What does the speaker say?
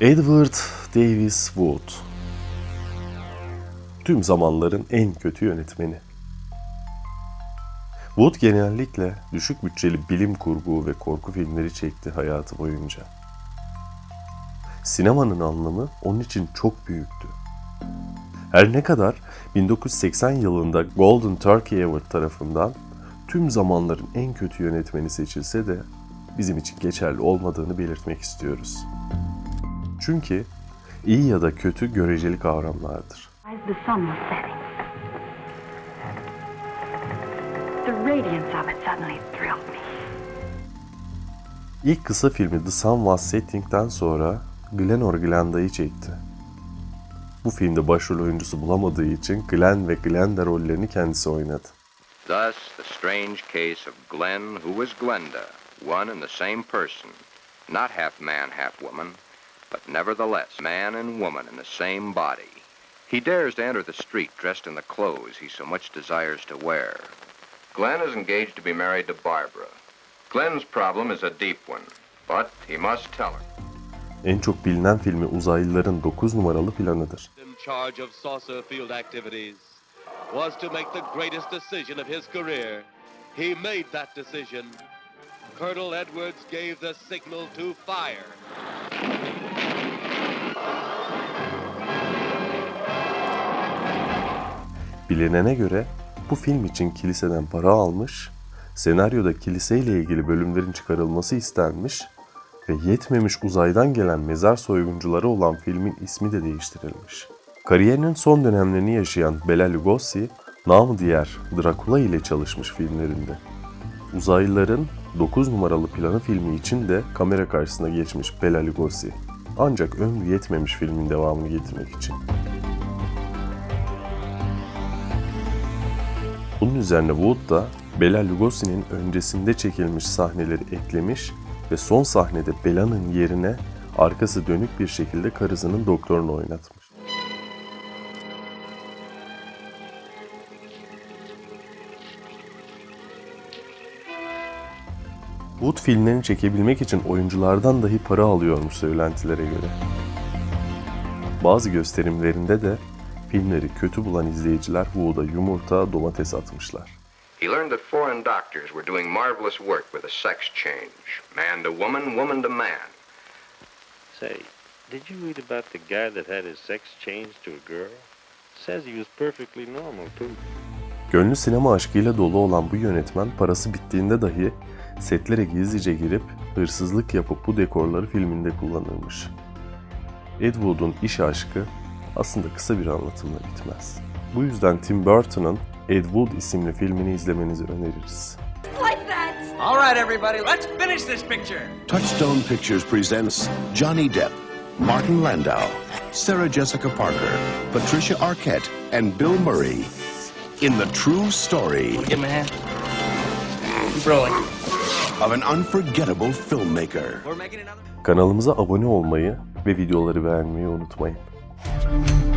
Edward Davis Wood Tüm zamanların en kötü yönetmeni. Wood genellikle düşük bütçeli bilim kurgu ve korku filmleri çekti hayatı boyunca. Sinemanın anlamı onun için çok büyüktü. Her ne kadar 1980 yılında Golden Turkey Award tarafından tüm zamanların en kötü yönetmeni seçilse de bizim için geçerli olmadığını belirtmek istiyoruz. Çünkü iyi ya da kötü göreceli kavramlardır. The sun was setting. The radiance of it suddenly thrilled me. İlk kısa filmi The Sun Was Setting'den sonra Glenn or Glenda'yı çekti. Bu filmde başrol oyuncusu bulamadığı için Glenn ve Glenda rollerini kendisi oynadı. Thus, the strange case of Glenn, who was Glenda, one and the same person, not half man, half woman, but nevertheless man and woman in the same body. He dares to enter the street dressed in the clothes he so much desires to wear. Glenn is engaged to be married to Barbara. Glenn's problem is a deep one, but he must tell her. En çok bilinen filmi uzaylıların 9 numaralı planıdır. in charge of saucer field activities was to make the greatest decision of his career. He made that decision. Colonel Edwards gave the signal to fire. Bilinene göre bu film için kiliseden para almış, senaryoda kiliseyle ilgili bölümlerin çıkarılması istenmiş ve yetmemiş uzaydan gelen mezar soyguncuları olan filmin ismi de değiştirilmiş. Kariyerinin son dönemlerini yaşayan Bela Lugosi, namı diğer Dracula ile çalışmış filmlerinde. Uzaylıların 9 numaralı planı filmi için de kamera karşısına geçmiş Bela Lugosi. Ancak ömrü yetmemiş filmin devamını getirmek için. Bunun üzerine Wood da Bela Lugosi'nin öncesinde çekilmiş sahneleri eklemiş ve son sahnede Bela'nın yerine arkası dönük bir şekilde karısının doktorunu oynatmış. Wood filmlerini çekebilmek için oyunculardan dahi para alıyormuş söylentilere göre. Bazı gösterimlerinde de filmleri kötü bulan izleyiciler Wood'a yumurta, domates atmışlar. He learned that foreign doctors were doing marvelous work with a sex change man to woman, woman to man. Say, did you read about the guy that had his sex changed to a girl? Says he was perfectly normal too. Gönlü sinema aşkıyla dolu olan bu yönetmen parası bittiğinde dahi setlere gizlice girip hırsızlık yapıp bu dekorları filminde kullanırmış. Ed Wood'un iş aşkı aslında kısa bir anlatımla bitmez. Bu yüzden Tim Burton'ın Ed Wood isimli filmini izlemenizi öneririz. All right, everybody, let's finish this picture. Touchstone Pictures presents Johnny Depp, Martin Landau, Sarah Jessica Parker, Patricia Arquette, and Bill Murray in the true story Give me a hand. Keep rolling. of an unforgettable filmmaker. Kanalımıza abone olmayı ve videoları beğenmeyi unutmayın. Thank you.